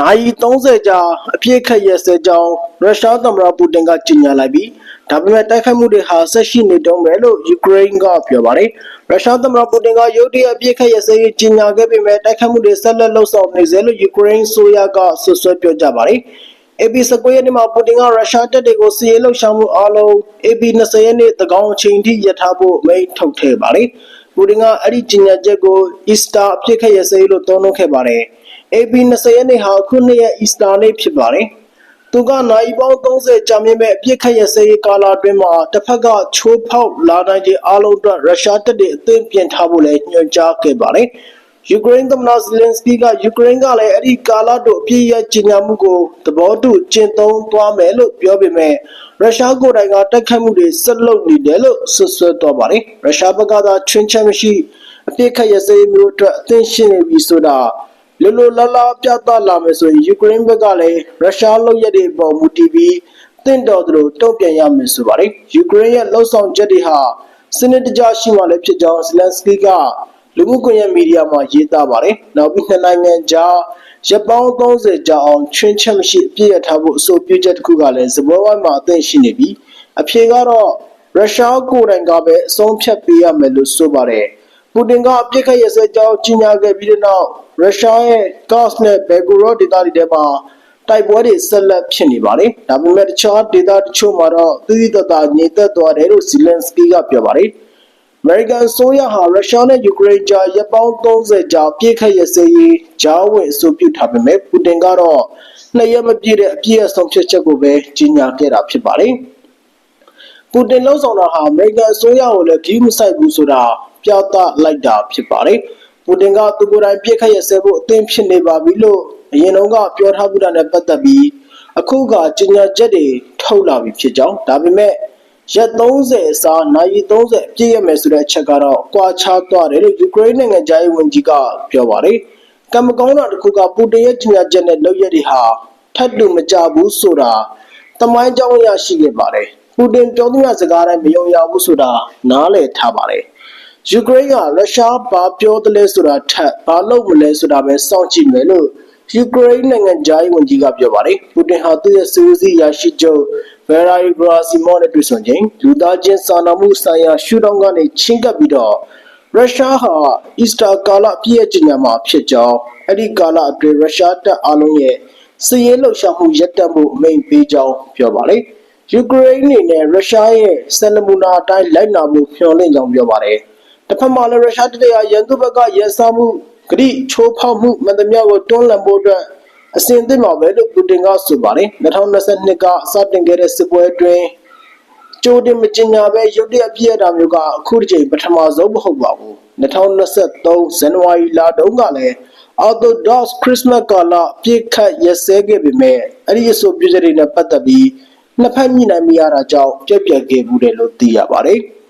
နိုင်30ကြာအပြည့်ခက်ရက်စဲကြောင်းရုရှားသမ္မတပူတင်ကကြေညာလိုက်ပြီးဒါပေမဲ့တိုက်ခိုက်မှုတွေဟာဆက်ရှိနေတုန်းပဲလို့ယူကရိန်းကပြောပါတယ်ရုရှားသမ္မတပူတင်ကရုတ်တရက်အပြည့်ခက်ရက်စဲကြေညာခဲ့ပေမဲ့တိုက်ခိုက်မှုတွေဆက်လက်လှုပ်ဆောင်နေစေလို့ယူကရိန်းဆိုရကဆွဆွဲပြောကြပါတယ် AP 19ရက်နေ့မှာပူတင်ကရုရှားတပ်တွေကိုစီးရဲလှုပ်ရှားမှုအလုံး AP 20ရက်နေ့တကောင်အချိန်ထိရထားဖို့မိန့်ထုတ်ခဲ့ပါတယ်ပူတင်ကအဲ့ဒီကြေညာချက်ကို Easter အပြည့်ခက်ရက်စဲလို့သုံးနှုန်းခဲ့ပါတယ် AP 20ရက်နေ့ဟာခုနှစ်ရက် Easter နေ့ဖြစ်ပါတယ်။သူကနိုင်ပေါင်း30ကြာမြင့်မဲ့အပြစ်ခတ်ရစရေးကာလအတွင်းမှာတစ်ဖက်ကချိုးဖောက်လာနိုင်တဲ့အလုံးအတွက်ရုရှားတပ်တွေအသင့်ပြင်ထားဖို့လည်းညွှန်ကြားခဲ့ပါတယ်။ယူကရိန်းသမ္မတဇလင်စကီကယူကရိန်းကလည်းအဲ့ဒီကာလတို့အပြည့်ရကြေညာမှုကိုသဘောတူကျင့်သုံးသွားမယ်လို့ပြောပေမဲ့ရုရှားကိုယ်တိုင်ကတိုက်ခတ်မှုတွေဆက်လုပ်နေတယ်လို့ဆွဆွဲသွားပါတယ်။ရုရှားဘက်ကသာချွင်းချက်မရှိအပြစ်ခတ်ရစရေးမျိုးအတွက်အသင့်ရှိနေပြီဆိုတာ လောလောလတ်လတ်ပြသလာမယ်ဆိုရင်ယူကရိန်းဘက်ကလည်းရုရှားလုပ်ရက်တွေပေါ်မူတည်ပြီးတင့်တော်သလိုတုံ့ပြန်ရမယ်ဆိုပါတယ်ယူကရိန်းရဲ့လှုပ်ဆောင်ချက်တွေဟာစနစ်တကျရှိမှလည်းဖြစ်ကြောင်းဇလန်စကီကလူမှုကွန်ရက်မီဒီယာမှာရေးသားပါတယ်နောက်ပြီးနှစ်နိုင်ငံကြားရပ်ပေါင်း30ကြာအောင်ချွင်းချက်မရှိအပြည့်ရထားဖို့အဆိုပြုချက်တစ်ခုကလည်းဇပွဲဝိုင်းမှာအသင့်ရှိနေပြီးအဖြေကတော့ရုရှားကိုယ်တိုင်ကပဲအဆုံးဖြတ်ပေးရမယ်လို့ဆိုပါတယ် ပူတင်ကအပြစ်ခတ်ရစဲကြောင်းကြီးညာခဲ့ပြီးတဲ့နောက်ရုရှားရဲ့ကော့စ်နဲ့ဘယ်ဂိုရော့ဒေသတွေထဲမှာတိုက်ပွဲတွေဆက်လက်ဖြစ်နေပါတယ်။ဒါပေမဲ့တခြားဒေသတချို့မှာတော့သီးသီးတသားငြိမ်သက်သွားတယ်လို့ဇီလန်စကီကပြောပါတယ်။ American ဆိုရဟာရုရှားနဲ့ယူကရိန်းကြားရပ်ပေါင်း30ကြာပြည့်ခတ်ရစေရေးကြားဝင်အဆိုပြုထားပေမဲ့ပူတင်ကတော့နှစ်ရက်မပြည့်တဲ့အပြည့်အစုံဖြစ်ချက်ကိုပဲကြီးညာခဲ့တာဖြစ်ပါတယ်။ပူတင်လှုံ့ဆော်တာဟာအမေရိကန်အစိုးရကိုလည်းကြီးမဆိုင်ဘူးဆိုတာ ပြသလိုက်တာဖြစ်ပါတယ်။ပူတင်ကသူကိုယ်တိုင်ပြစ်ခတ်ရစဲဖို့အသင့်ဖြစ်နေပါပြီလို့အရင်တုန်းကပြောထားမှုတာနဲ့ပတ်သက်ပြီးအခုကကြေညာချက်တွေထုတ်လာပြီဖြစ်ကြောင်းဒါပေမဲ့ရက်30အစားနိုင်30အပြည့်ရမယ်ဆိုတဲ့အချက်ကတော့ကွာခြားသွားတယ်လို့ယူကရိန်းနိုင်ငံသားရေးဝန်ကြီးကပြောပါတယ်။ကမ္မကောင်းတာတစ်ခုကပူတင်ရဲ့ကြေညာချက်နဲ့လုပ်ရက်တွေဟာထပ်တူမကြဘူးဆိုတာတမိုင်းကြောင်းအရရှိခဲ့ပါတယ်။ပူတင်ပြောသူရစကားတိုင်းမယုံရဘူးဆိုတာနားလည်ထားပါတယ်။ ယူကရိန်းကရုရှားဘာပြောတယ်လဲဆိုတာထက်ဘာလုပ်မလဲဆိုတာပဲစောင့်ကြည့်မယ်လို့ယူကရိန်းနိုင်ငံသားရေးဝန်ကြီးကပြောပါတယ်။ပူတင်ဟာသူ့ရဲ့စီးစီးရရှိချုပ်ဗယ်ရာဂရာစီမောနဲ့တွေ့ဆုံချိန်လူသားချင်းစာနာမှုဆိုင်ရာရှုထောင့်ကနေချင်းကပ်ပြီးတော့ရုရှားဟာအီစတာကာလပြည့်ရဲ့ကျညာမှာဖြစ်ကြောင်းအဲ့ဒီကာလအတွင်းရုရှားတပ်အလုံးရဲ့စစ်ရေးလှုပ်ရှားမှုရပ်တန့်မှုအမိန့်ပေးကြောင်းပြောပါတယ်။ယူကရိန်းအနေနဲ့ရုရှားရဲ့စနမူနာအတိုင်းလိုက်နာမှုမျှော်လင့်ကြောင်းပြောပါတယ်။ တစ်ဖက်မှာလည်းရုရှားတပ်တွေကရန်သူဘက်ကရန်စားမှုဂရိချိုးဖောက်မှုမှန်သမျှကိုတွန်းလှန်ဖို့အတွက်အစဉ်အသင့်ပါပဲလို့ပူတင်ကဆိုပါတယ်2022ကစတင်ခဲ့တဲ့စစ်ပွဲအတွင်းကြိုတင်မကျင်ညာပဲရုတ်တရက်ပြည့်ရတာမျိုးကအခုတစ်ချိန်ပထမဆုံးမဟုတ်ပါဘူး2023ဇန်နဝါရီလတုန်းကလည်း Orthodox Christmas ကာလပြည့်ခတ်ရက်စဲခဲ့ပေမဲ့အဲ့ဒီအဆိုပြုချက်တွေနဲ့ပတ်သက်ပြီးနှစ်ဖက်ညှိနှိုင်းမရတာကြောင့်ပြက်ပြက်ခဲ့ဘူးတယ်လို့သိရပါတယ်။